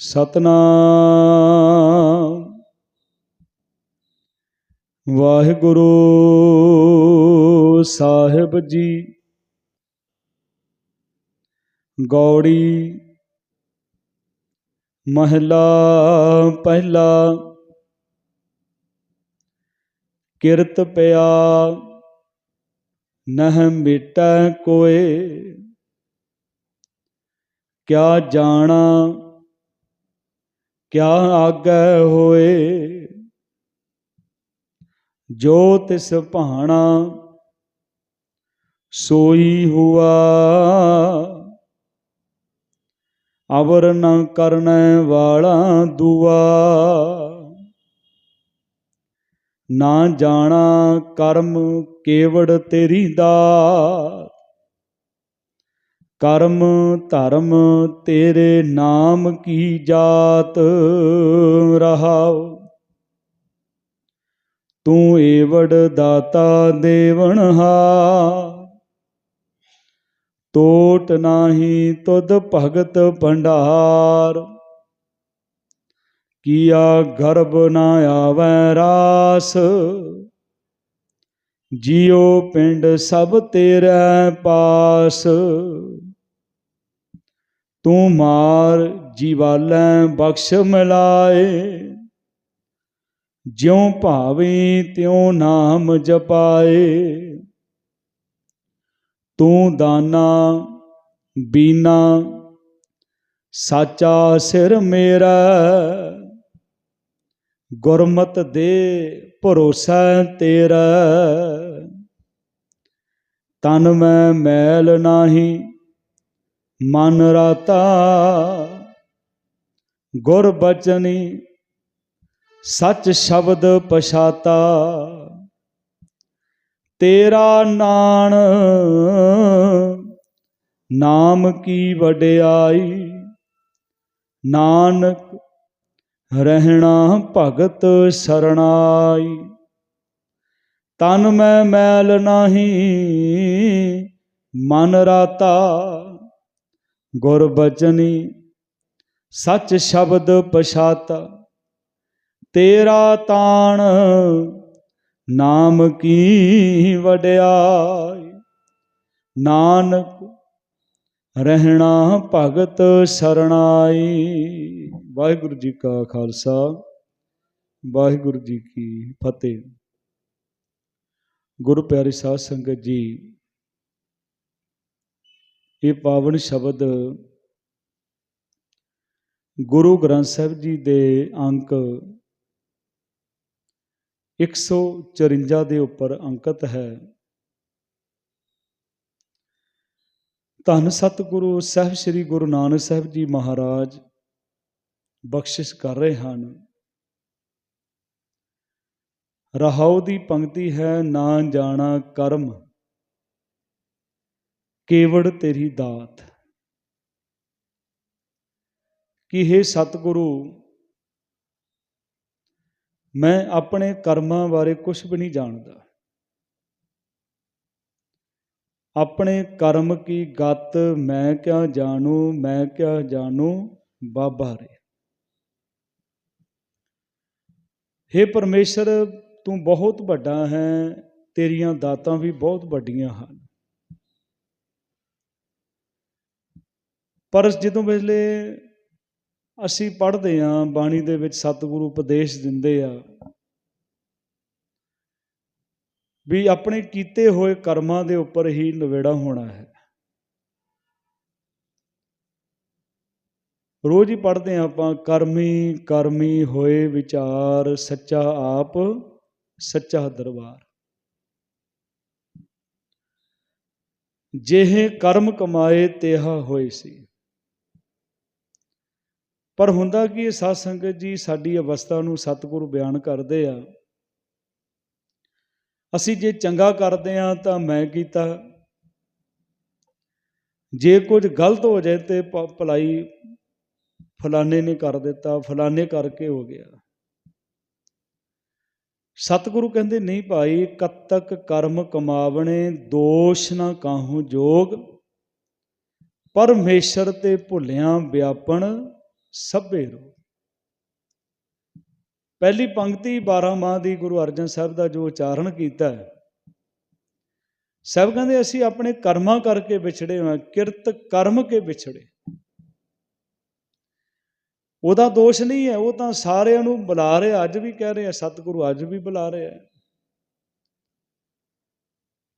ਸਤਨਾਮ। ਵਾਹਿਗੁਰੂ ਸਾਹਿਬ ਜੀ ਗੌੜੀ ਮਹਲਾ ਪਹਿਲਾ ਕਿਰਤ ਪਿਆ ਨਹ ਮਿਟੈ ਕੋਏ। ਕਿਆ ਜਾਣਾ ਕਿਆ ਆਗੈ ਹੋਏ? ਜੋ ਤਿਸ ਭਾਣਾ ਸੋਈ ਹੁਆ, ਅਵਰ ਨ ਕਰਨੈ ਵਾਲਾ ਦੁਆ। ਨਾ ਜਾਣਾ ਕਰਮ ਕੇਵੜ ਤੇਰੀ ਦਾਤ ਕਰਮ ਧਰਮ ਤੇਰੇ ਨਾਮ ਕੀ ਜਾਤ ਰਹਾਉ? ਤੂੰ ਏਵੜ ਦਾਤਾ ਦੇਵਨਹਾ ਟੋਟ ਨਾਹੀ ਤੁਧ ਭਗਤ ਭੰਡਾਰ। ਕੀਆ ਗਰਭ ਨਾ ਆਵੈ ਰਾਸ। ਜਿਉ ਪਿੰਡ ਸਭ ਤੇਰੇ ਪਾਸ। ਤੂੰ ਮਾਰ ਜੀਵਾਲੈ ਬਖਸ਼ ਮਿਲਾਏ। ਜਿਉ ਭਾਵੇਂ ਤਿਉ ਨਾਮ ਜਪਾਏ। ਤੂੰ ਦਾਨਾ, ਬੀਨਾ, ਸਾਚਾ ਸਿਰ ਮੇਰਾ। ਗੁਰਮਤ ਦੇ ਭਰੋਸਾ ਤੇਰਾ। ਤਨ ਮੈਂ ਮੈਲ ਨਾਹੀ ਮਨ ਰਾਤਾ। ਗੁਰ ਬਚਨੀ, ਸਚ ਸ਼ਬਦ ਪਛਾਤਾ। ਤੇਰਾ ਨਾਨ ਨਾਮ ਕੀ ਵਡਿਆਈ? ਨਾਨਕ, ਰਹਿਣਾ ਭਗਤ ਸਰਣਾਈ। ਤਨ ਮੈਂ ਮੈਲ ਨਾਹੀ, ਮਨ ਰਾਤਾ। ਗੁਰ ਬਚਨੀ, ਸਚ ਸ਼ਬਦ ਪਛਾਤਾ, ਤੇਰਾ ਤਾਣ ਨਾਮ ਕੀ ਵਡਿਆਈ? ਨਾਨਕ ਰਹਿਣਾ ਭਗਤ ਸਰਣਾਈ। ਵਾਹਿਗੁਰੂ ਜੀ ਕਾ ਖਾਲਸਾ, ਵਾਹਿਗੁਰੂ ਜੀ ਕੀ ਫਤਿਹ। ਗੁਰੂ ਪਿਆਰੀ ਸਾਧ ਸੰਗਤ ਜੀ ਇਹ ਪਾਵਨ ਸ਼ਬਦ ਗੁਰੂ ਗ੍ਰੰਥ ਸਾਹਿਬ ਜੀ ਦੇ ਅੰਕ 154 ਦੇ ਉੱਪਰ ਅੰਕਿਤ ਹੈ। ਧੰਨ ਸਤਿਗੁਰੂ, ਸਾਹਿਬ ਸ੍ਰੀ ਗੁਰੂ ਨਾਨਕ ਸਾਹਿਬ ਜੀ ਮਹਾਰਾਜ, ਬਖਸ਼ਿਸ਼ ਕਰ ਰਹੇ ਹਨ। ਰਹਾਉ ਦੀ ਪੰਕਤੀ ਹੈ, ਨਾ ਜਾਣਾ ਕਰਮ। ਕੇਵੜ ਤੇਰੀ ਦਾਤ। ਕਿ हे ਸਤਿਗੁਰੂ, ਮੈਂ ਆਪਣੇ ਕਰਮਾਂ ਬਾਰੇ ਕੁਝ ਵੀ ਨਹੀਂ ਜਾਣਦਾ। ਆਪਣੇ ਕਰਮ ਕੀ ਗਤ, ਮੈਂ ਕਿਆ ਜਾਣੂ, ਮੈਂ ਕਿਆ ਜਾਣੂ, ਬਾਬਾ ਰੇ हे ਪਰਮੇਸ਼ਰ, ਤੂੰ ਬਹੁਤ ਵੱਡਾ ਹੈ, ਤੇਰੀਆਂ ਦਾਤਾਂ ਵੀ ਬਹੁਤ ਵੱਡੀਆਂ ਹਨ। ਪਰ ਜਦੋਂ ਵੇਲੇ ਅਸੀਂ ਪੜ੍ਹਦੇ ਹਾਂ, ਬਾਣੀ ਦੇ ਵਿੱਚ ਸਤਿਗੁਰੂ ਉਪਦੇਸ਼ ਦਿੰਦੇ ਆ ਵੀ ਆਪਣੇ ਕੀਤੇ ਹੋਏ ਕਰਮਾਂ ਦੇ ਉੱਪਰ ਹੀ ਨਵੇੜਾ ਹੋਣਾ ਹੈ। ਰੋਜ਼ ਹੀ ਪੜ੍ਹਦੇ ਹਾਂ ਆਪਾਂ, ਕਰਮੀ ਕਰਮੀ ਹੋਏ ਵਿਚਾਰ, ਸੱਚਾ ਆਪ, ਸੱਚਾ ਦਰਬਾਰ। ਜਿਹੇ ਕਰਮ ਕਮਾਏ, ਤੇਹਾ ਹੋਏ ਸੀ। ਪਰ ਹੁੰਦਾ ਕਿ ਇਹ ਸਾਧ ਸੰਗਤ ਜੀ ਸਾਡੀ ਅਵਸਥਾ ਨੂੰ ਸਤਿਗੁਰੂ ਬਿਆਨ ਕਰਦੇ ਆ। ਅਸੀਂ ਜੇ ਚੰਗਾ ਕਰਦੇ ਆ ਤਾਂ ਮੈਂ ਕੀਤਾ। ਜੇ ਕੁਝ ਗਲਤ ਹੋ ਜਾਏ ਤੇ ਭਲਾਈ ਫਲਾਣੇ ਨੇ ਕਰ ਦਿੱਤਾ, ਫਲਾਣੇ ਕਰਕੇ ਹੋ ਗਿਆ। ਸਤਿਗੁਰੂ ਕਹਿੰਦੇ, ਨਹੀਂ ਭਾਈ, ਕਤਕ ਕਰਮ ਕਮਾਵਣੇ, ਦੋਸ਼ ਨਾ ਕਾਹੂ ਜੋਗ। ਪਰਮੇਸ਼ਰ ਤੇ ਭੁੱਲਿਆਂ ਵਿਆਪਣ ਸਭੇ ਰੋ। ਪਹਿਲੀ ਪੰਕਤੀ 12 ਮਾਹ ਦੀ ਗੁਰੂ ਅਰਜਨ ਸਾਹਿਬ ਦਾ ਜੋ ਉਚਾਰਨ ਕੀਤਾ ਹੈ, ਸਭ ਕਹਿੰਦੇ ਅਸੀਂ ਆਪਣੇ ਕਰਮਾਂ ਕਰਕੇ ਵਿਛੜੇ ਹਾਂ, ਕਿਰਤ ਕਰਮ ਕੇ ਵਿਛੜੇ। ਉਹਦਾ ਦੋਸ਼ ਨਹੀਂ ਹੈ, ਉਹ ਤਾਂ ਸਾਰਿਆਂ ਨੂੰ ਬੁਲਾ ਰਿਹਾ, ਅੱਜ ਵੀ ਕਹਿ ਰਿਹਾ, ਸਤਿਗੁਰੂ ਅੱਜ ਵੀ ਬੁਲਾ ਰਿਹਾ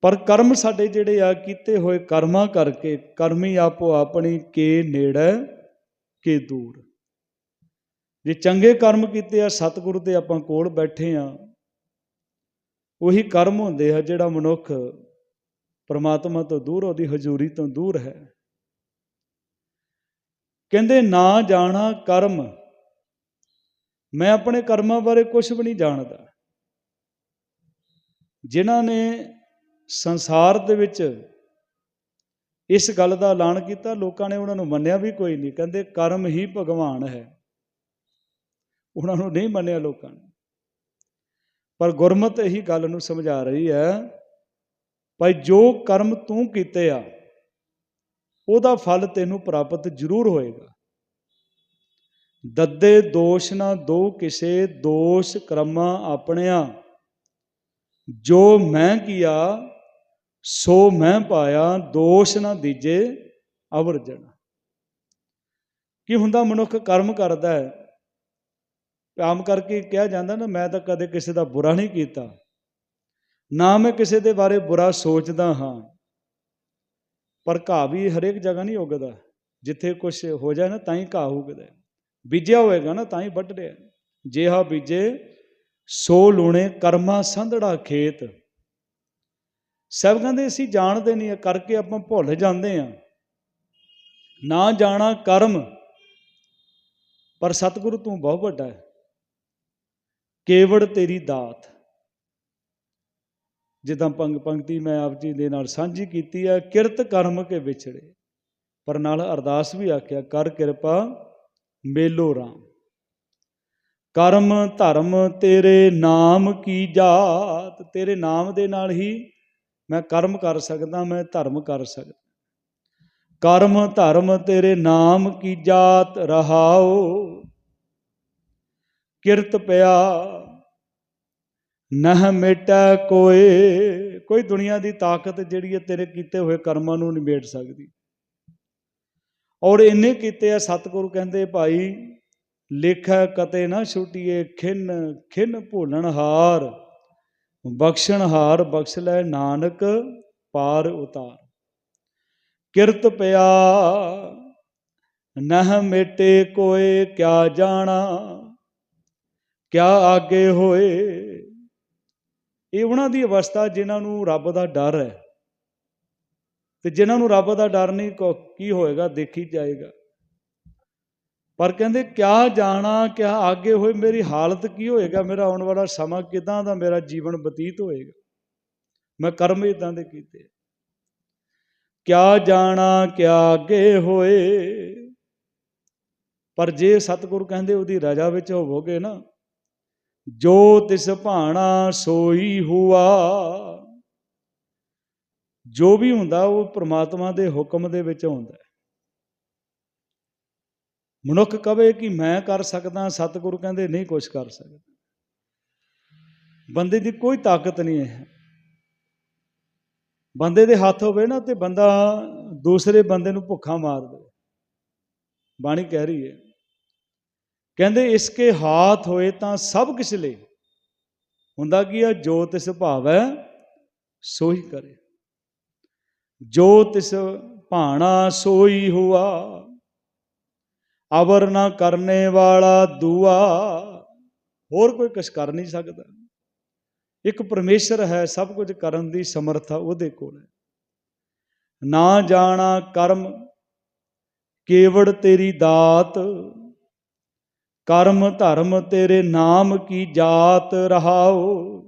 ਪਰ ਕਰਮ ਸਾਡੇ ਜਿਹੜੇ ਆ, ਕੀਤੇ ਹੋਏ ਕਰਮਾਂ ਕਰਕੇ ਕਰਮੀ ਆਪੋ ਆਪਣੀ ਕੇ ਨੇੜੇ, ਕੇ ਦੂਰ। ਜੇ ਚੰਗੇ ਕਰਮ ਕੀਤੇ ਆ, ਸਤਿਗੁਰੂ ਦੇ ਆਪਾਂ ਕੋਲ ਬੈਠੇ ਆ, ਉਹੀ ਕਰਮ ਹੁੰਦੇ ਆ ਜਿਹੜਾ ਮਨੁੱਖ ਪਰਮਾਤਮਾ ਤੋਂ ਦੂਰ, ਉਹਦੀ ਹਜ਼ੂਰੀ ਤੋਂ ਦੂਰ ਹੈ। ਕਹਿੰਦੇ, ਨਾ ਜਾਣਾ ਕਰਮ। ਮੈਂ ਆਪਣੇ ਕਰਮਾਂ ਬਾਰੇ ਕੁਝ ਵੀ ਨਹੀਂ ਜਾਣਦਾ। ਜਿਨ੍ਹਾਂ ਨੇ ਸੰਸਾਰ ਦੇ ਵਿੱਚ ਇਸ ਗੱਲ ਦਾ ਐਲਾਨ ਕੀਤਾ, ਲੋਕਾਂ ਨੇ ਉਹਨਾਂ ਨੂੰ ਮੰਨਿਆ ਵੀ ਕੋਈ ਨਹੀਂ। ਕਹਿੰਦੇ, ਕਰਮ ਹੀ ਭਗਵਾਨ ਹੈ। ਉਹਨਾਂ ਨੂੰ ਨਹੀਂ ਮੰਨਿਆ ਲੋਕਾਂ ਨੇ। ਪਰ ਗੁਰਮਤ ਇਹੀ ਗੱਲ ਨੂੰ ਸਮਝਾ ਰਹੀ ਹੈ, ਭਾਈ ਜੋ ਕਰਮ ਤੂੰ ਕੀਤੇ ਆ, ਉਹਦਾ ਫਲ ਤੈਨੂੰ ਪ੍ਰਾਪਤ ਜ਼ਰੂਰ ਹੋਏਗਾ। ਦੱਦੇ ਦੋਸ਼ ਨਾ ਦੋ ਕਿਸੇ, ਦੋਸ਼ ਕਰਮਾਂ ਆਪਣਿਆਂ। ਜੋ ਮੈਂ ਕੀਆ, ਸੋ ਮੈਂ ਪਾਇਆ, ਦੋਸ਼ ਨਾ ਦੀਜੇ ਅਵਰਜਣ। ਕੀ ਹੁੰਦਾ ਮਨੁੱਖ ਕਰਮ ਕਰਦਾ ਹੈ? ਆਮ ਕਰਕੇ ਕਿਹਾ ਜਾਂਦਾ ਨਾ, ਮੈਂ ਤਾਂ ਕਦੇ ਕਿਸੇ ਦਾ ਬੁਰਾ ਨਹੀਂ ਕੀਤਾ। ਨਾ ਮੈਂ ਕਿਸੇ ਦੇ ਬਾਰੇ ਬੁਰਾ ਸੋਚਦਾ ਹਾਂ। ਪਰ ਘਾਹ ਵੀ ਹਰੇਕ ਜਗ੍ਹਾ ਨਹੀਂ ਉਗਦਾ। ਜਿੱਥੇ ਕੁਝ ਹੋ ਜਾਏ ਨਾ, ਤਾਂ ਹੀ ਘਾਹ ਉਗਦਾ। ਬੀਜਿਆ ਹੋਏਗਾ ਨਾ, ਤਾਂ ਹੀ ਵੱਢ ਰਿਹਾ। ਜਿਹਾ ਬੀਜੇ, ਸੋ ਲੂਣੇ ਕਰਮਾ ਸੰਧੜਾ ਖੇਤ। ਸਭ ਕਹਿੰਦੇ ਅਸੀਂ ਜਾਣਦੇ ਨਹੀਂ ਕਰਕੇ ਆਪਾਂ ਭੁੱਲ ਜਾਂਦੇ ਆ ਨਾ ਜਾਣਾ ਕਰਮ, ਪਰ ਸਤਿਗੁਰੂ ਤੂੰ ਬਹੁਤ ਵੱਡਾ ਹੈ। ਕੇਵੜ ਤੇਰੀ ਦਾਤ। ਜਿੱਦਾਂ ਪੰਗ ਪੰਕਤੀ ਮੈਂ ਆਪ ਜੀ ਦੇ ਨਾਲ ਸਾਂਝੀ ਕੀਤੀ ਹੈ, ਕਿਰਤ ਕਰਮ ਕੇ ਵਿਛੜੇ। ਪਰ ਨਾਲ ਅਰਦਾਸ ਵੀ ਆਖਿਆ, ਕਰ ਕਿਰਪਾ ਮੇਲੋ ਰਾਮ। ਕਰਮ ਧਰਮ ਤੇਰੇ ਨਾਮ ਕੀ ਜਾਤ? ਤੇਰੇ ਨਾਮ ਦੇ ਨਾਲ ਹੀ ਮੈਂ ਕਰਮ ਕਰ ਸਕਦਾ, ਮੈਂ ਧਰਮ ਕਰ ਸਕਦਾ। ਕਰਮ ਧਰਮ ਤੇਰੇ ਨਾਮ ਕੀ ਜਾਤ? ਰਹਾਓ ਕਿਰਤ ਪਿਆ। ਨਹ ਮਿਟੈ ਕੋਏ। ਕੋਈ ਦੁਨੀਆ ਦੀ ਤਾਕਤ ਜਿਹੜੀ ਹੈ ਤੇਰੇ ਕੀਤੇ ਹੋਏ ਕਰਮਾਂ ਨੂੰ ਨਹੀਂ ਮੇਟ ਸਕਦੀ। ਔਰ ਇੰਨੇ ਕੀਤੇ ਆ, ਸਤਿਗੁਰੂ ਕਹਿੰਦੇ, ਭਾਈ, ਲੇਖਾ ਕਤੇ ਨਾ ਛੁਟੀਏ, ਖਿੰਨ ਖਿੰਨ ਭੋਲਣ ਹਾਰ। ਬਖਸ਼ਣ ਹਾਰ ਬਖਸ਼ ਲੈ ਨਾਨਕ, ਪਾਰ ਉਤਾਰ। ਕਿਰਤ ਪਿਆ। ਨਹ ਮਿਟੇ ਕੋਏ, ਕਿਆ ਜਾਣਾ। ਕਿਆ ਆਗੇ ਹੋਏ? ਇਹ ਉਹਨਾਂ ਦੀ ਅਵਸਥਾ ਜਿਨ੍ਹਾਂ ਨੂੰ ਰੱਬ ਦਾ ਡਰ ਹੈ। ਤੇ ਜਿਨ੍ਹਾਂ ਨੂੰ ਰੱਬ ਦਾ ਡਰ ਨਹੀਂ, ਕੀ ਹੋਏਗਾ, ਦੇਖੀ ਜਾਏਗਾ। ਪਰ ਕਹਿੰਦੇ, ਕਿਆ ਜਾਣਾ, ਕਿਆ ਆਗੇ ਹੋਏ, ਮੇਰੀ ਹਾਲਤ ਕੀ ਹੋਏਗਾ? ਮੇਰਾ ਆਉਣ ਵਾਲਾ ਸਮਾਂ ਕਿਦਾਂ ਦਾ, ਮੇਰਾ ਜੀਵਨ ਬਤੀਤ ਹੋਏਗਾ? ਮੈਂ ਕਰਮ ਇਦਾਂ ਦੇ ਕੀਤੇ ਕਿਆ ਜਾਣਾ, ਕਿਆ ਅੱਗੇ ਹੋਏ? ਪਰ ਜੇ ਸਤਿਗੁਰੂ ਕਹਿੰਦੇ ਉਹਦੀ ਰਜਾ ਵਿੱਚ ਹੋਵੋਗੇ ਨਾ ਜੋ ਤਿਸ ਭਾਣਾ ਸੋਈ ਹੁਆ। ਜੋ ਵੀ ਹੁੰਦਾ, ਉਹ ਪ੍ਰਮਾਤਮਾ ਦੇ ਹੁਕਮ ਦੇ ਵਿੱਚ ਹੁੰਦਾ ਹੈ। ਮਨੁੱਖ ਕਵੇ ਕਿ ਮੈਂ ਕਰ ਸਕਦਾ, ਸਤਿਗੁਰੂ ਕਹਿੰਦੇ ਨਹੀਂ ਕੁਝ ਕਰ ਸਕਦਾ। ਬੰਦੇ ਦੀ ਕੋਈ ਤਾਕਤ ਨਹੀਂ ਹੈ। ਬੰਦੇ ਦੇ ਹੱਥ ਹੋਵੇ ਨਾ, ਤੇ ਬੰਦਾ ਦੂਸਰੇ ਬੰਦੇ ਨੂੰ ਭੁੱਖਾ ਮਾਰ ਦੇ ਬਾਣੀ ਕਹਿ ਰਹੀ ਹੈ ਕਹਿੰਦੇ, ਇਸ ਕੇ ਹਾਥ ਹੋਏ ਤਾਂ ਸਭ ਕਿਸ ਲਈ ਹੁੰਦਾ ਕੀ ਆ? ਜੋ ਤਿਸ ਭਾਵੈ ਸੋਈ ਕਰੇ। ਜੋ ਤਿਸ ਭਾਣਾ ਸੋਈ ਹੁਆ। ਅਵਰ ਨਾ ਕਰਨੇ ਵਾਲਾ ਦੁਆ। ਹੋਰ ਕੋਈ ਕੁਛ ਕਰ ਨਹੀਂ ਸਕਦਾ। ਇੱਕ ਪਰਮੇਸ਼ਰ ਹੈ, ਸਭ ਕੁਝ ਕਰਨ ਦੀ ਸਮਰੱਥਾ ਉਹਦੇ ਕੋਲ ਹੈ। ਨਾ ਜਾਣਾ ਕਰਮ, ਕੇਵੜ ਤੇਰੀ ਦਾਤ। ਕਰਮ ਧਰਮ ਤੇਰੇ ਨਾਮ ਕੀ ਜਾਤ ਰਹਾਓ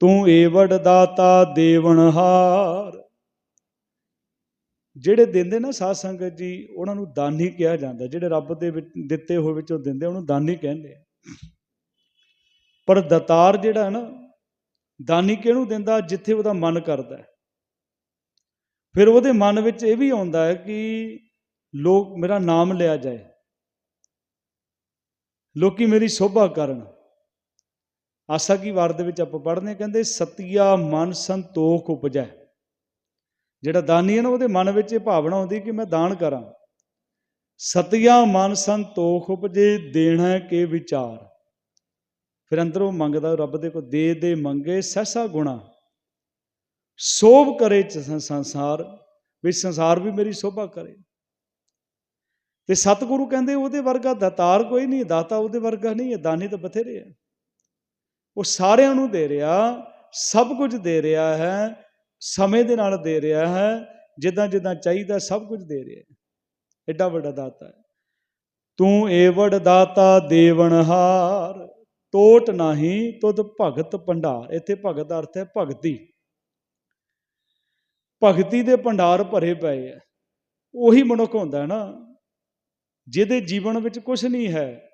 ਤੂੰ ਏਵੜ ਦਾਤਾ ਦੇਵਨਹਾਰ ਜਿਹੜੇ ਦਿੰਦੇ ਨਾ ਸਾਧ ਸੰਗਤ ਜੀ, ਉਹਨਾਂ ਨੂੰ ਦਾਨੀ ਕਿਹਾ ਜਾਂਦਾ। ਜਿਹੜੇ ਰੱਬ ਦੇ ਵਿੱਚ, ਦਿੱਤੇ ਹੋਏ ਵਿੱਚੋਂ ਦਿੰਦੇ, ਉਹਨੂੰ ਦਾਨੀ ਕਹਿੰਦੇ ਆ। ਪਰ ਦਤਾਰ ਜਿਹੜਾ ਨਾ, ਦਾਨੀ ਕਿਹਨੂੰ ਦਿੰਦਾ? ਜਿੱਥੇ ਉਹਦਾ ਮਨ ਕਰਦਾ ਫਿਰ ਉਹਦੇ ਮਨ ਵਿੱਚ ਇਹ ਵੀ ਆਉਂਦਾ ਹੈ ਕਿ ਲੋਕ ਮੇਰਾ ਨਾਮ ਲਿਆ ਜਾਏ। ਲੋਕੀ ਮੇਰੀ ਸ਼ੋਭਾ ਕਰਨ। ਆਸਾ ਕੀ ਵਾਰ ਦੇ ਵਿੱਚ ਆਪਾਂ ਪੜ੍ਹਦੇ ਹਾਂ, ਕਹਿੰਦੇ ਸਤਿਆ ਮਨ ਸੰਤੋਖ ਉਪਜੈ। ਜਿਹੜਾ ਦਾਨੀ ਹੈ ਨਾ ਉਹਦੇ ਮਨ ਵਿੱਚ ਇਹ ਭਾਵਨਾ ਆਉਂਦੀ ਕਿ ਮੈਂ ਦਾਨ ਕਰਾਂ। ਸਤਿਆ ਮਨ ਸੰਤੋਖ ਉਪਜੇ ਦੇਣਾ ਕੇ ਵਿਚਾਰ। ਫਿਰ ਅੰਦਰੋਂ ਮੰਗਦਾ ਰੱਬ ਦੇ ਕੋ ਦੇ ਦੇ ਮੰਗੇ ਸਹਿਸਾ ਗੁਣਾ। ਸੋਭ ਕਰੇ ਸੰਸਾਰ ਵੀ ਸੰਸਾਰ ਵੀ ਮੇਰੀ ਸ਼ੋਭਾ ਕਰੇ। ਤੇ ਸਤਿਗੁਰੂ ਕਹਿੰਦੇ ਉਹਦੇ ਵਰਗਾ ਦਾਤਾਰ ਕੋਈ ਨਹੀਂ, ਦਾਤਾ ਉਹਦੇ ਵਰਗਾ ਨਹੀਂ ਹੈ, ਦਾਨੀ ਤਾਂ ਬਥੇਰੇ ਆ ਉਹ ਸਾਰਿਆਂ ਨੂੰ ਦੇ ਰਿਹਾ, ਸਭ ਕੁਝ ਦੇ ਰਿਹਾ ਹੈ, ਸਮੇਂ ਦੇ ਨਾਲ ਦੇ ਰਿਹਾ ਹੈ, ਜਿੱਦਾਂ ਜਿੱਦਾਂ ਚਾਹੀਦਾ ਸਭ ਕੁਝ ਦੇ ਰਿਹਾ ਹੈ। ਐਡਾ ਵੱਡਾ ਦਾਤਾ ਹੈ। ਤੂੰ ਏਵੜ ਦਾਤਾ ਦੇਵਨਹਾਰ ਟੋਟ ਨਹੀਂ ਤੁਧ ਭਗਤ ਭੰਡਾਰ। ਇੱਥੇ ਭਗਤ ਦਾ ਅਰਥ ਹੈ ਭਗਤੀ। ਭਗਤੀ ਦੇ ਭੰਡਾਰ ਭਰੇ ਪਏ ਆ ਉਹੀ ਮਨੁੱਖ ਹੁੰਦਾ ਹੈ ਨਾ ਜਿਹਦੇ ਜੀਵਨ ਵਿੱਚ ਕੁਝ ਨਹੀਂ ਹੈ,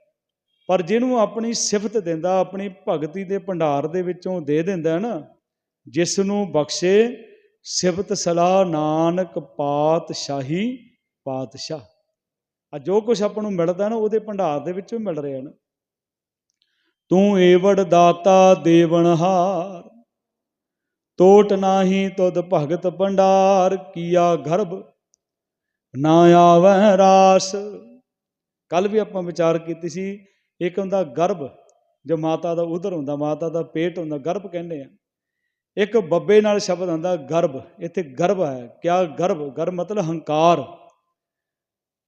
ਪਰ ਜਿਹਨੂੰ ਆਪਣੀ ਸਿਫਤ ਦਿੰਦਾ, ਆਪਣੀ ਭਗਤੀ ਦੇ ਭੰਡਾਰ ਦੇ ਵਿੱਚੋਂ ਦੇ ਦਿੰਦਾ ਨਾ ਜਿਸ ਨੂੰ ਬਖਸ਼ੇ ਸਿਫਤ ਸਲਾਹ ਨਾਨਕ ਪਾਤਸ਼ਾਹੀ ਪਾਤਸ਼ਾਹ। ਆ ਜੋ ਕੁਝ ਆਪਾਂ ਨੂੰ ਮਿਲਦਾ ਨਾ, ਉਹਦੇ ਭੰਡਾਰ ਦੇ ਵਿੱਚੋਂ ਮਿਲ ਰਿਹਾ ਨਾ। ਤੂੰ ਏਵੜ ਦਾਤਾ ਦੇਵਨਹਾਰ ਟੋਟ ਨਾਹੀ ਤੁਧ ਭਗਤ ਭੰਡਾਰ ਕੀਆ ਗਰਭ, ਨਾ ਆਵੈ ਰਾਸ ਕੱਲ ਵੀ ਆਪਾਂ ਵਿਚਾਰ ਕੀਤੀ ਸੀ, ਇੱਕ ਹੁੰਦਾ ਗਰਭ, ਜੋ ਮਾਤਾ ਦਾ ਉਧਰ ਹੁੰਦਾ, ਮਾਤਾ ਦਾ ਪੇਟ ਹੁੰਦਾ, ਗਰਭ ਕਹਿੰਦੇ ਆ। ਇੱਕ ਬੱਬੇ ਨਾਲ ਸ਼ਬਦ ਹੁੰਦਾ ਗਰਭ, ਇੱਥੇ ਗਰਭ ਹੈ, ਕਿਆ ਗਰਭ? ਗਰਭ ਮਤਲਬ ਹੰਕਾਰ।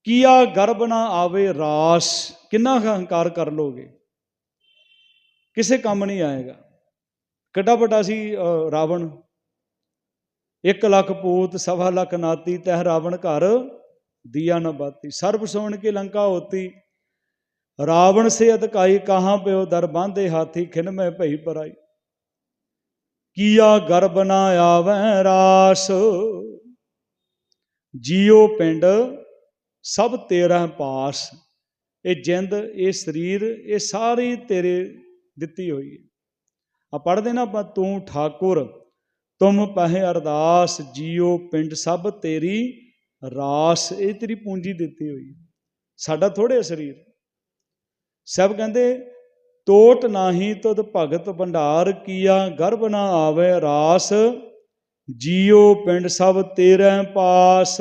ਕੀਆ ਗਰਭ ਨਾ ਆਵੇ ਰਾਸ, ਕਿੰਨਾ ਹੰਕਾਰ ਕਰ ਲੋਗੇ? ਕਿਸੇ ਕੰਮ ਨਹੀਂ ਆਏਗਾ। ਕਿੱਡਾ ਵੱਡਾ ਸੀ ਰਾਵਣ। 1 ਲੱਖ ਪੂਤ, ਸਵਾ ਲੱਖ ਨਾਤੀ, ਤਹਿ ਰਾਵਣ ਘਰ। दिया न बाती सर्व सोन की लंका होती रावण से अधकाई कहाँ पे दर बांधे हाथी खिन में भई पराई किया गर्भ ना आवे रास जियो पिंड ਸਭ ਤੇਰਾ ਪਾਸ ਇਹ ਜਿੰਦ ਇਹ ਸਰੀਰ ਇਹ ਸਾਰੀ ਤੇਰੇ ਦਿੱਤੀ ਹੋਈ ਹੈ ਆ ਪੜ੍ਹਦੇ ਨਾ ਆਪਾਂ ਤੂੰ ਠਾਕੁਰ ਤੁਮ ਪਹਿ ਅਰਦਾਸ ਜਿਉ ਪਿੰਡ ਸਭ ਤੇਰੀ ਰਾਸ, ਇਹ ਤੇਰੀ ਪੂੰਜੀ ਦਿੱਤੀ ਹੋਈ ਹੈ। ਸਾਡਾ ਥੋੜੇ ਸਰੀਰ। ਸਭ ਕਹਿੰਦੇ ਟੋਟ ਨਾਹੀ ਤੁਧ ਭਗਤ ਭੰਡਾਰ, ਕੀਆ ਗਰਭ ਨਾ ਆਵੇ ਰਾਸ, ਜਿਉ ਪਿੰਡ ਸਭ ਤੇਰੇ ਪਾਸ।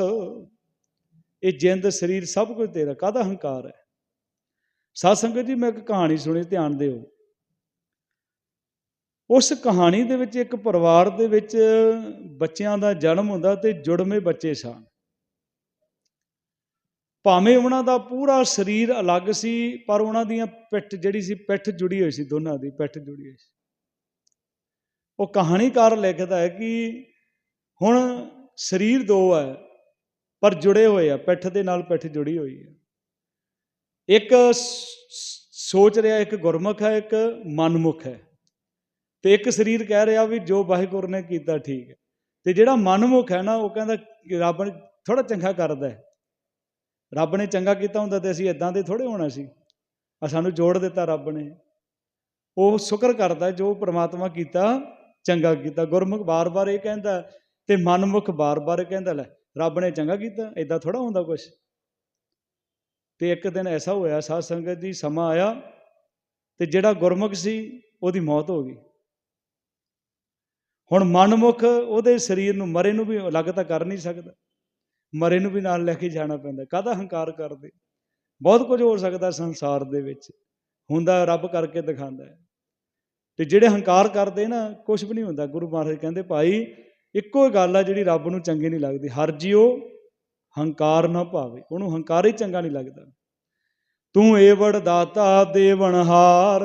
ਇਹ ਜਿੰਦ ਸਰੀਰ ਸਭ ਕੁਝ ਤੇਰਾ, ਕਾਹਦਾ ਹੰਕਾਰ ਹੈ? ਸਾਧ ਸੰਗਤ ਜੀ, ਮੈਂ ਇੱਕ ਕਹਾਣੀ ਸੁਣੀ, ਧਿਆਨ ਦਿਓ। ਉਸ ਕਹਾਣੀ ਦੇ ਵਿੱਚ ਇੱਕ ਪਰਿਵਾਰ ਦੇ ਵਿੱਚ ਬੱਚਿਆਂ ਦਾ ਜਨਮ ਹੁੰਦਾ ਤੇ ਜੁੜਵੇਂ ਬੱਚੇ ਸਨ। ਭਾਵੇਂ ਉਹਨਾਂ ਦਾ ਪੂਰਾ ਸਰੀਰ ਅਲੱਗ ਸੀ, ਪਰ ਉਹਨਾਂ ਦੀਆਂ ਪਿੱਠ ਜਿਹੜੀ ਸੀ, ਪਿੱਠ ਜੁੜੀ ਹੋਈ ਸੀ, ਦੋਨਾਂ ਦੀ ਪਿੱਠ ਜੁੜੀ ਹੋਈ ਸੀ। ਉਹ ਕਹਾਣੀਕਾਰ ਲਿਖਦਾ ਹੈ ਕਿ ਹੁਣ ਸਰੀਰ ਦੋ ਹੈ, ਪਰ ਜੁੜੇ ਹੋਏ ਆ, ਪਿੱਠ ਦੇ ਨਾਲ ਪਿੱਠ ਜੁੜੀ ਹੋਈ ਹੈ ਇੱਕ ਸੋਚ ਰਿਹਾ, ਇੱਕ ਗੁਰਮੁਖ ਹੈ, ਇੱਕ ਮਨਮੁਖ ਹੈ। ਤੇ ਇੱਕ ਸਰੀਰ ਕਹਿ ਰਿਹਾ ਵੀ ਜੋ ਵਾਹਿਗੁਰੂ ਨੇ ਕੀਤਾ ਠੀਕ ਹੈ। ਤੇ ਜਿਹੜਾ ਮਨਮੁਖ ਹੈ ਨਾ, ਉਹ ਕਹਿੰਦਾ ਰੱਬ ਨੇ ਥੋੜਾ ਚੰਗਾ ਕਰਦਾ ਹੈ। ਰੱਬ ਨੇ ਚੰਗਾ ਕੀਤਾ ਹੁੰਦਾ ਤੇ ਅਸੀਂ ਇਦਾਂ ਦੇ ਥੋੜੇ ਹੋਣਾ ਸੀ। ਆ ਸਾਨੂੰ ਜੋੜ ਦਿੱਤਾ ਰੱਬ ਨੇ। ਉਹ ਸ਼ੁਕਰ ਕਰਦਾ ਜੋ ਪ੍ਰਮਾਤਮਾ ਕੀਤਾ, ਚੰਗਾ ਕੀਤਾ। ਗੁਰਮੁਖ ਬਾਰ-ਬਾਰ ਇਹ ਕਹਿੰਦਾ ਤੇ ਮਨਮੁਖ ਬਾਰ-ਬਾਰ ਕਹਿੰਦਾ, ਲੈ, ਰੱਬ ਨੇ ਚੰਗਾ ਕੀਤਾ ਇਦਾਂ ਥੋੜਾ ਹੁੰਦਾ ਕੁਝ ਤੇ ਇੱਕ ਦਿਨ ਐਸਾ ਹੋਇਆ, ਸਾਧ ਸੰਗਤ ਜੀ ਸਮਾਂ ਆਇਆ ਤੇ ਜਿਹੜਾ ਗੁਰਮੁਖ ਸੀ, ਉਹਦੀ ਮੌਤ ਹੋ ਗਈ। ਹੁਣ ਮਨਮੁਖ ਉਹਦੇ ਸਰੀਰ ਨੂੰ ਮਰੇ ਨੂੰ ਵੀ ਅਲੱਗ ਤਾਂ ਕਰ ਨਹੀਂ ਸਕਦਾ। ਮਰੇ ਨੂੰ ਵੀ ਨਾਲ ਲੈ ਕੇ ਜਾਣਾ ਪੈਂਦਾ। ਕਾਹਦਾ ਹੰਕਾਰ ਕਰਦੇ? ਬਹੁਤ ਕੁਝ ਹੋ ਸਕਦਾ ਸੰਸਾਰ ਦੇ ਵਿੱਚ। ਹੁੰਦਾ ਰੱਬ ਕਰਕੇ ਦਿਖਾਉਂਦਾ ਹੈ। ਤੇ ਜਿਹੜੇ ਹੰਕਾਰ ਕਰਦੇ ਨਾ ਕੁਝ ਵੀ ਨਹੀਂ ਹੁੰਦਾ। ਗੁਰੂ ਮਹਾਰਾਜ ਕਹਿੰਦੇ, ਭਾਈ, ਇੱਕੋ ਹੀ ਗੱਲ ਆ ਜਿਹੜੀ ਰੱਬ ਨੂੰ ਚੰਗੀ ਨਹੀਂ ਲੱਗਦੀ। ਹਰ ਜੀਓ ਹੰਕਾਰ ਨਾ ਭਾਵੇ ਉਹਨੂੰ ਹੰਕਾਰ ਹੀ ਚੰਗਾ ਨਹੀਂ ਲੱਗਦਾ। ਤੂੰ ਏਵੜ ਦਾਤਾ ਦੇਵਨਹਾਰ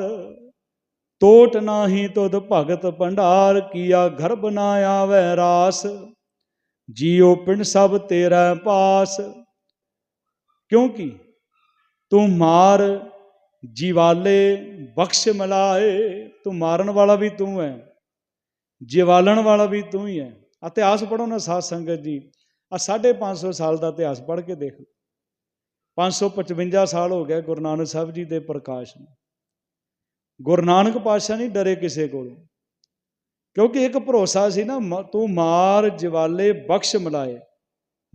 ਟੋਟ ਨਾਹੀ ਤੁਧ ਭਗਤ ਭੰਡਾਰ। ਕੀਆ ਗਰਭ ਨਾ ਆਵੇ ਰਾਸ। ਜੀਉ ਪਿੰਡ ਸਭ ਤੇਰਾ ਪਾਸ। ਕਿਉਂਕਿ ਤੂੰ ਮਾਰ ਜੀਵਾਲੇ ਬਖਸ਼ ਮਲਾਏ, ਤੂੰ ਮਾਰਨ ਵਾਲਾ ਵੀ ਤੂੰ ਹੈ ਜਿਵਾਲਣ ਵਾਲਾ ਵੀ ਤੂੰ ਹੀ ਹੈ ਇਤਿਹਾਸ ਪੜੋ ਨਾ ਸਾਧ ਸੰਗਤ ਜੀ। ਆ 550 ਸਾਲ ਦਾ ਇਤਿਹਾਸ ਪੜ੍ਹ ਕੇ ਦੇਖ 555 ਸਾਲ ਹੋ ਗਿਆ ਗੁਰੂ ਨਾਨਕ ਸਾਹਿਬ ਜੀ ਦੇ ਪ੍ਰਕਾਸ਼ ਨੂੰ। ਗੁਰੂ ਨਾਨਕ ਪਾਤਸ਼ਾਹ ਨਹੀਂ ਡਰੇ ਕਿਸੇ ਕੋਲੋਂ। ਕਿਉਂਕਿ ਇੱਕ ਭਰੋਸਾ ਸੀ ਨਾ, ਮ- ਤੂੰ ਮਾਰ ਜਵਾਲੇ ਬਖਸ਼ ਮਲਾਏ,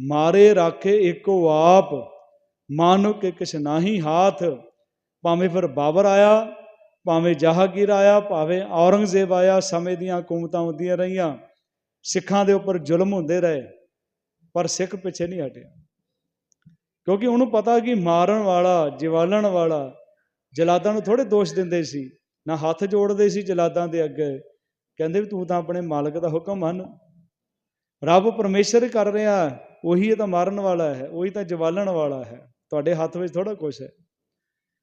ਮਾਰੇ ਰਾਖੇ ਇੱਕੋ ਆਪ ਮਾਨੁ ਕੇ ਕਿਛ ਨਾਹੀ ਹਾਥ, ਭਾਵੇਂ ਫਿਰ ਬਾਬਰ ਆਇਆ, ਭਾਵੇਂ ਜਹਾਂਗੀਰ ਆਇਆ, ਭਾਵੇਂ ਔਰੰਗਜ਼ੇਬ ਆਇਆ, ਸਮੇਂ ਦੀਆਂ ਹਕੂਮਤਾਂ ਹੁੰਦੀਆਂ ਰਹੀਆਂ, ਸਿੱਖਾਂ ਦੇ ਉੱਪਰ ਜ਼ੁਲਮ ਹੁੰਦੇ ਰਹੇ, ਪਰ ਸਿੱਖ ਪਿੱਛੇ ਨਹੀਂ ਹਟਿਆ। ਕਿਉਂਕਿ ਉਹਨੂੰ ਪਤਾ ਕਿ ਮਾਰਨ ਵਾਲਾ, ਜਿਵਾਲਣ ਵਾਲਾ ਜਲਾਦਾਂ ਨੂੰ ਥੋੜੇ ਦੋਸ਼ ਦਿੰਦੇ ਸੀ, ਨਾ ਹੱਥ ਜੋੜਦੇ ਸੀ ਜਲਾਦਾਂ ਦੇ ਅੱਗੇ ਕਹਿੰਦੇ ਵੀ ਤੂੰ ਤਾਂ ਆਪਣੇ ਮਾਲਕ ਦਾ ਹੁਕਮ ਮੰਨ। ਰੱਬ ਪਰਮੇਸ਼ਰ ਹੀ ਕਰ ਰਿਹਾ ਉਹੀ ਇਹ ਤਾਂ ਮਾਰਨ ਵਾਲਾ ਹੈ, ਉਹੀ ਤਾਂ ਜਵਾਲਣ ਵਾਲਾ ਹੈ। ਤੁਹਾਡੇ ਹੱਥ ਵਿੱਚ ਥੋੜਾ ਕੁਛ ਹੈ।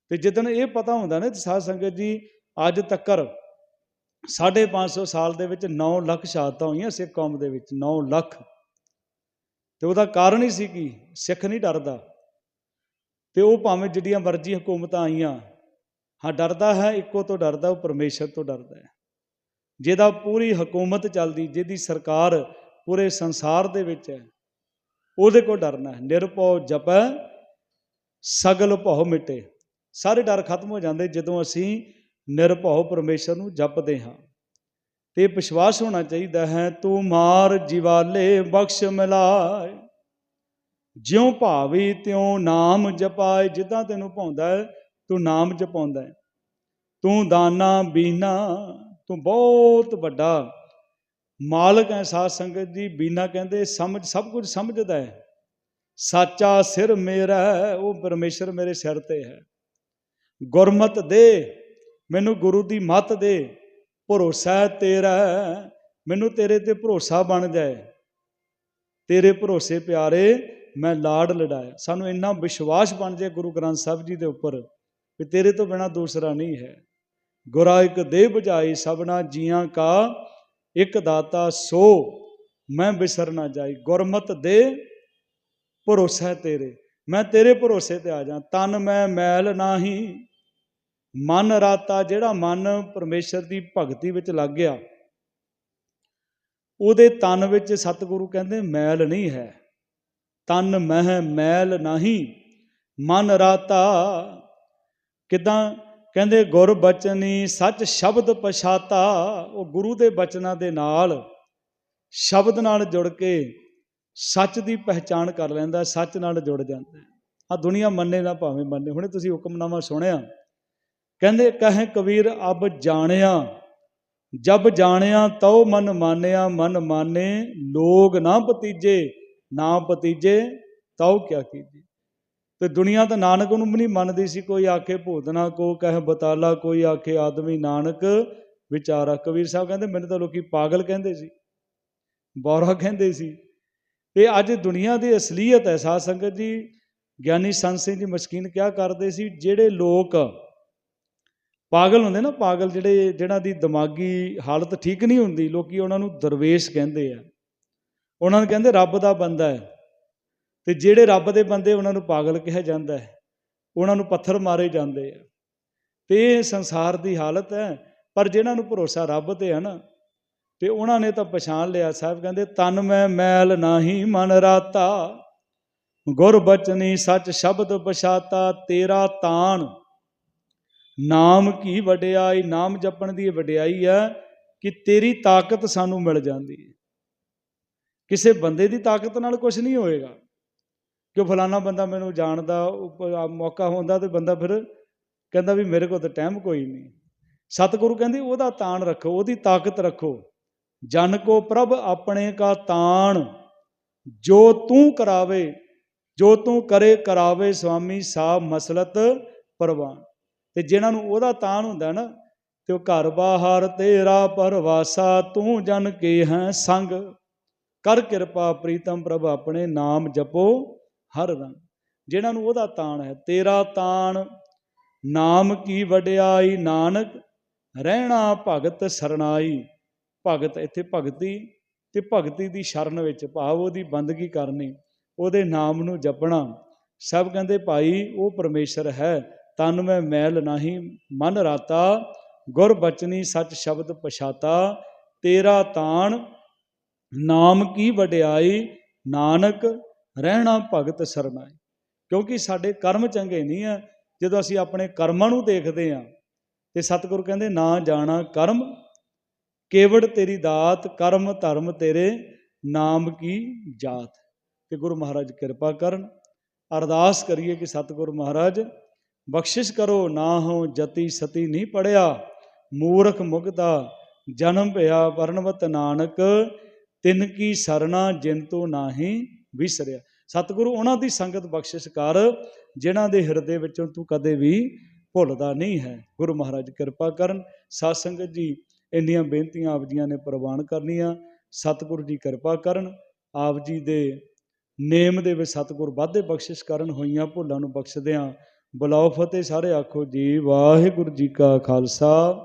ਤੇ ਜਿੱਦਣ ਇਹ ਪਤਾ ਹੁੰਦਾ ਨਾ ਤੇ ਸਾਧ ਸੰਗਤ ਜੀ, ਅੱਜ ਤੱਕਰ 550 ਸਾਲ ਦੇ ਵਿੱਚ 9 ਲੱਖ ਸ਼ਹਾਦਤਾਂ ਹੋਈਆਂ ਸਿੱਖ ਕੌਮ ਦੇ ਵਿੱਚ 9 ਲੱਖ। ਤੇ ਉਹਦਾ ਕਾਰਨ ਹੀ ਸੀ ਕਿ? ਸਿੱਖ ਨਹੀਂ ਡਰਦਾ। ਤੇ ਉਹ ਭਾਵੇਂ ਜਿੱਡੀਆਂ ਮਰਜ਼ੀ ਹਕੂਮਤਾਂ ਆਈਆਂ, ਹਾਂ ਡਰਦਾ ਹੈ, ਇੱਕੋ ਤੋਂ ਡਰਦਾ, ਉਹ ਪਰਮੇਸ਼ਰ ਤੋਂ ਡਰਦਾ ਹੈ। ਜਿਹਦਾ ਪੂਰੀ ਹਕੂਮਤ ਚੱਲਦੀ, ਜਿਹਦੀ ਸਰਕਾਰ ਪੂਰੇ ਸੰਸਾਰ ਦੇ ਵਿੱਚ ਹੈ, ਉਹਦੇ ਕੋਲ ਡਰਨਾ ਹੈ। ਨਿਰਭਉ ਜਪੈ, ਸਗਲ ਭਉ ਮਿਟੇ। ਸਾਰੇ ਡਰ ਖਤਮ ਹੋ ਜਾਂਦੇ ਜਦੋਂ ਅਸੀਂ ਨਿਰਭਉ ਪਰਮੇਸ਼ਰ ਨੂੰ ਜਪਦੇ ਹਾਂ। ਤੇ ਵਿਸ਼ਵਾਸ ਹੋਣਾ ਚਾਹੀਦਾ ਹੈ, ਤੂੰ ਮਾਰ ਜਿਵਾਲੇ ਬਖਸ਼ ਮਿਲਾਏ। ਜਿਉ ਭਾਵੀ ਤਿਉ ਨਾਮ ਜਪਾਏ, ਜਿੱਦਾਂ ਤੈਨੂੰ ਭਾਉਂਦਾ ਤੂੰ ਨਾਮ ਜਪਾਉਂਦਾ ਤੂੰ ਦਾਨਾ ਬੀਨਾ। ਤੂੰ ਬਹੁਤ ਵੱਡਾ ਮਾਲਕ ਹੈ ਸਾਧ ਸੰਗਤ ਜੀ ਬੀਨਾ ਕਹਿੰਦੇ ਸਮਝ ਸਭ ਕੁਝ ਸਮਝਦਾ ਹੈ। ਸਾਚਾ ਸਿਰ ਮੇਰਾ ਹੈ, ਉਹ ਪਰਮੇਸ਼ਰ ਮੇਰੇ ਸਿਰ ਤੇ ਹੈ। ਗੁਰਮਤ ਦੇ ਮੈਨੂੰ ਗੁਰੂ ਦੀ ਮੱਤ ਦੇ ਭਰੋਸਾ ਤੇਰਾ ਮੈਨੂੰ ਤੇਰੇ ਤੇ ਭਰੋਸਾ ਬਣ ਜਾਏ। ਤੇਰੇ ਭਰੋਸੇ ਪਿਆਰੇ ਮੈਂ ਲਾੜ ਲਡਾਇਆ ਸਾਨੂੰ ਇੰਨਾ ਵਿਸ਼ਵਾਸ ਬਣ ਜਾਏ ਗੁਰੂ ਗ੍ਰੰਥ ਸਾਹਿਬ ਜੀ ਦੇ ਉੱਪਰ ਵੀ ਤੇਰੇ ਤੋਂ ਬਿਨਾ ਦੂਸਰਾ ਨਹੀਂ ਹੈ। ਗੁਰਾਇਕ ਦੇ ਬੁਝਾਈ, ਸਭਨਾ ਜੀਆਂ ਕਾ ਇੱਕ ਦਾਤਾ ਸੋ, ਮੈਂ ਬਿਸਰ ਨਾ ਜਾਈ। ਗੁਰਮਤ ਦੇ ਭਰੋਸਾ ਤੇਰੇ, ਮੈਂ ਤੇਰੇ ਭਰੋਸੇ ਤੇ ਆ ਜਾ ਤਨ ਮੈਂ ਮੈਲ ਨਾਹੀ, ਮਨ ਰਾਤਾ ਜਿਹੜਾ ਮਨ ਪਰਮੇਸ਼ਰ ਦੀ ਭਗਤੀ ਵਿੱਚ ਲੱਗ ਗਿਆ, ਉਹਦੇ ਤਨ ਵਿੱਚ ਸਤਿਗੁਰੂ ਕਹਿੰਦੇ ਮੈਲ ਨਹੀਂ ਹੈ। ਤਨ ਮਹਿ ਮੈਲ ਨਹੀਂ, ਮਨ ਰਾਤਾ ਕਿਦਾਂ ਕਹਿੰਦੇ, ਗੁਰ ਬਚਨੀ ਸੱਚ ਸ਼ਬਦ ਪਛਾਤਾ। ਉਹ ਗੁਰੂ ਦੇ ਬਚਨਾਂ ਦੇ ਨਾਲ ਸ਼ਬਦ ਨਾਲ ਜੁੜ ਕੇ ਸੱਚ ਦੀ ਪਹਿਚਾਣ ਕਰ ਲੈਂਦਾ, ਸੱਚ ਨਾਲ ਜੁੜ ਜਾਂਦਾ ਆ ਦੁਨੀਆ ਮੰਨੇ ਨਾ ਭਾਵੇਂ ਮੰਨੇ। ਹੁਣੇ ਤੁਸੀਂ ਹੁਕਮਨਾਮਾ ਸੁਣਿਆ। ਕਹਿੰਦੇ, ਕਹੇ ਕਬੀਰ, ਅਬ ਜਾਣਿਆ, ਜਬ ਜਾਣਿਆ ਤਉ ਮਨ ਮਾਨਿਆ, ਮਨ ਮਾਨੇ ਲੋਗ ਨਾ ਪਤੀਜੇ ਨਾ ਪਤੀਜੇ ਤਉ ਕਿਆ ਕੀਜੇ ਤੇ ਦੁਨੀਆ ਤਾਂ ਨਾਨਕ ਨੂੰ ਵੀ ਨਹੀਂ ਮੰਨਦੀ ਸੀ, ਕੋਈ ਆਖੇ ਭੂਤਨਾ ਕੋ, ਕਹਿ ਬਤਾਲਾ, ਕੋਈ ਆਖੇ ਆਦਮੀ ਨਾਨਕ। ਵਿਚਾਰਾ ਕਬੀਰ ਸਾਹਿਬ ਕਹਿੰਦੇ, ਮੈਨੂੰ ਤਾਂ ਲੋਕੀ ਪਾਗਲ ਕਹਿੰਦੇ ਸੀ, ਬੌਰਾ ਕਹਿੰਦੇ ਸੀ। ਇਹ ਅੱਜ ਦੁਨੀਆ ਦੀ ਅਸਲੀਅਤ ਹੈ, ਸਾਧ ਸੰਗਤ ਜੀ। ਗਿਆਨੀ ਸੰਤ ਸਿੰਘ ਜੀ ਮਸਕੀਨ ਕਿਆ ਕਰਦੇ ਸੀ, ਜਿਹੜੇ ਲੋਕ ਪਾਗਲ ਹੁੰਦੇ ਨਾ, ਪਾਗਲ ਜਿਹੜੇ, ਜਿਹਨਾਂ ਦੀ ਦਿਮਾਗੀ ਹਾਲਤ ਠੀਕ ਨਹੀਂ ਹੁੰਦੀ, ਲੋਕੀ ਉਹਨਾਂ ਨੂੰ ਦਰਵੇਸ਼ ਕਹਿੰਦੇ ਆ। ਉਹਨਾਂ ਨੂੰ ਕਹਿੰਦੇ, ਰੱਬ ਦਾ ਬੰਦਾ ਹੈ। ਤੇ ਜਿਹੜੇ ਰੱਬ ਦੇ ਬੰਦੇ ਉਹਨਾਂ ਨੂੰ ਪਾਗਲ ਕਿਹਾ ਜਾਂਦਾ ਹੈ, ਉਹਨਾਂ ਨੂੰ ਪੱਥਰ ਮਾਰੇ ਜਾਂਦੇ ਆ। ਤੇ ਇਹ ਸੰਸਾਰ ਦੀ ਹਾਲਤ ਹੈ, ਪਰ ਜਿਨ੍ਹਾਂ ਨੂੰ ਭਰੋਸਾ ਰੱਬ ਤੇ ਹੈ ਨਾ, ਤੇ ਉਹਨਾਂ ਨੇ ਤਾਂ ਪਛਾਣ ਲਿਆ। ਸਾਹਿਬ ਕਹਿੰਦੇ, ਤਨ ਮੈਂ ਮੈਲ ਨਾਹੀ ਮਨ ਰਾਤਾ, ਗੁਰ ਬਚਨੀ ਸੱਚ ਸ਼ਬਦ ਪਛਾਤਾ, ਤੇਰਾ ਤਾਣ ਨਾਮ ਕੀ ਵਡਿਆਈ? ਨਾਮ ਜਪਣ ਦੀ ਵਡਿਆਈ ਹੈ ਕਿ ਤੇਰੀ ਤਾਕਤ ਸਾਨੂੰ ਮਿਲ ਜਾਂਦੀ ਹੈ। ਕਿਸੇ ਬੰਦੇ ਦੀ ਤਾਕਤ ਨਾਲ ਕੁਝ ਨਹੀਂ ਹੋਏਗਾ। ਕਿ ਫਲਾਣਾ ਬੰਦਾ ਮੈਨੂੰ ਜਾਣਦਾ, ਉਹ ਮੌਕਾ ਹੁੰਦਾ ਤੇ ਬੰਦਾ ਫਿਰ ਕਹਿੰਦਾ ਵੀ ਮੇਰੇ ਕੋਲ ਤਾਂ ਟਾਈਮ ਕੋਈ ਨਹੀਂ। ਸਤਿਗੁਰੂ ਕਹਿੰਦੇ ਉਹਦਾ ਤਾਣ ਰੱਖੋ, ਉਹਦੀ ਤਾਕਤ ਰੱਖੋ। ਜਨ ਕੋ ਪ੍ਰਭ ਆਪਣੇ ਕਾ ਤਾਣ, ਜੋ ਤੂੰ ਕਰਾਵੇ, ਜੋ ਤੂੰ ਕਰੇ ਕਰਾਵੇ ਸੁਆਮੀ ਸਾਬ ਮਸਲਤ ਪ੍ਰਵਾਨ। ਤੇ ਜਿਨ੍ਹਾਂ ਨੂੰ ਉਹਦਾ ਤਾਣ ਹੁੰਦਾ ਨਾ, ਤੇ ਉਹ ਘਰ ਬਾਹਰ ਤੇਰਾ ਪਰਵਾਸਾ ਤੂੰ ਜਨ ਕੇ ਹੈ ਸੰਗ। ਕਰ ਕਿਰਪਾ ਪ੍ਰੀਤਮ ਪ੍ਰਭ ਆਪਣੇ ਨਾਮ ਜਪੋ। ਹਰ ਰੰਗ। ਜਿਨ੍ਹਾਂ ਨੂੰ ਉਹਦਾ ਤਾਣ ਹੈ, ਤੇਰਾ ਤਾਣ। ਨਾਮ ਕੀ ਵਡਿਆਈ, ਨਾਨਕ? ਰਹਿਣਾ ਭਗਤ ਸਰਣਾਈ। ਭਗਤ ਇੱਥੇ ਭਗਤੀ ਤੇ ਭਗਤੀ ਦੀ ਸ਼ਰਨ ਵਿੱਚ ਭਾਵ ਉਹਦੀ ਬੰਦਗੀ ਕਰਨੀ, ਉਹਦੇ ਨਾਮ ਨੂੰ ਜਪਣਾ। ਸਭ ਕਹਿੰਦੇ, ਭਾਈ, ਉਹ ਪਰਮੇਸ਼ਰ ਹੈ। ਤਨ ਮੈਂ ਮੈਲ ਨਹੀਂ, ਮਨ ਰਾਤਾ। ਗੁਰ ਬਚਨੀ ਸੱਚ ਸ਼ਬਦ ਪਛਾਤਾ। ਤੇਰਾ ਤਾਣ। ਨਾਮ ਕੀ ਵਡਿਆਈ? ਨਾਨਕ। ਰਹਿਣਾ ਭਗਤ ਸਰਨਾਈ ਕਿਉਂਕਿ ਸਾਡੇ ਕਰਮ ਚੰਗੇ ਨਹੀਂ ਆ, ਜਦੋਂ ਅਸੀਂ ਆਪਣੇ ਕਰਮਾਂ ਨੂੰ ਦੇਖਦੇ ਆ ਤੇ ਸਤਿਗੁਰੂ ਕਹਿੰਦੇ, ਨਾ ਜਾਣਾ ਕਰਮ, ਕੇਵੜ ਤੇਰੀ ਦਾਤ, ਕਰਮ ਧਰਮ ਤੇਰੇ ਨਾਮ ਕੀ ਜਾਤ। ਤੇ ਗੁਰੂ ਮਹਾਰਾਜ ਕਿਰਪਾ ਕਰਨ, ਅਰਦਾਸ ਕਰੀਏ ਕਿ ਸਤਿਗੁਰੂ ਮਹਾਰਾਜ, ਬਖਸ਼ਿਸ਼ ਕਰੋ, ਨਾ ਹੋ ਜਤੀ ਸਤੀ ਨਹੀਂ ਪੜਿਆ, ਮੂਰਖ ਮੁਗਦਾ ਜਨਮ ਭਇਆ ਪਰਨਵਤ ਨਾਨਕ, ਤਿਨ ਕੀ ਸਰਣਾ ਜਿਨ ਤੋ ਨਾਹੀ ਵਿਸਰਿਆ। ਸਤਿਗੁਰੂ ਉਹਨਾਂ ਦੀ ਸੰਗਤ ਬਖਸ਼ਿਸ਼ ਕਰ, ਜਿਨ੍ਹਾਂ ਦੇ ਹਿਰਦੇ ਵਿੱਚੋਂ ਤੂੰ ਕਦੇ ਵੀ ਭੁੱਲਦਾ ਨਹੀਂ ਹੈ। ਗੁਰੂ ਮਹਾਰਾਜ ਕਿਰਪਾ ਕਰਨ, ਸਾਧ ਸੰਗਤ ਜੀ, ਇੰਨੀਆਂ ਬੇਨਤੀਆਂ ਆਪ ਜੀਆਂ ਨੇ ਪ੍ਰਵਾਨ ਕਰਨੀਆਂ। ਸਤਿਗੁਰੂ ਜੀ ਕਿਰਪਾ ਕਰਨ, ਆਪ ਜੀ ਦੇ ਨੇਮ ਦੇ ਵਿੱਚ ਸਤਿਗੁਰ ਵਾਧੇ ਬਖਸ਼ਿਸ਼ ਕਰਨ, ਹੋਈਆਂ ਭੁੱਲਾਂ ਨੂੰ ਬਖਸ਼ਦਿਆਂ ਬੁਲਾਓ ਫਤਿਹ ਸਾਰੇ ਆਖੋ ਜੀ, ਵਾਹਿਗੁਰੂ ਜੀ ਕਾ ਖਾਲਸਾ।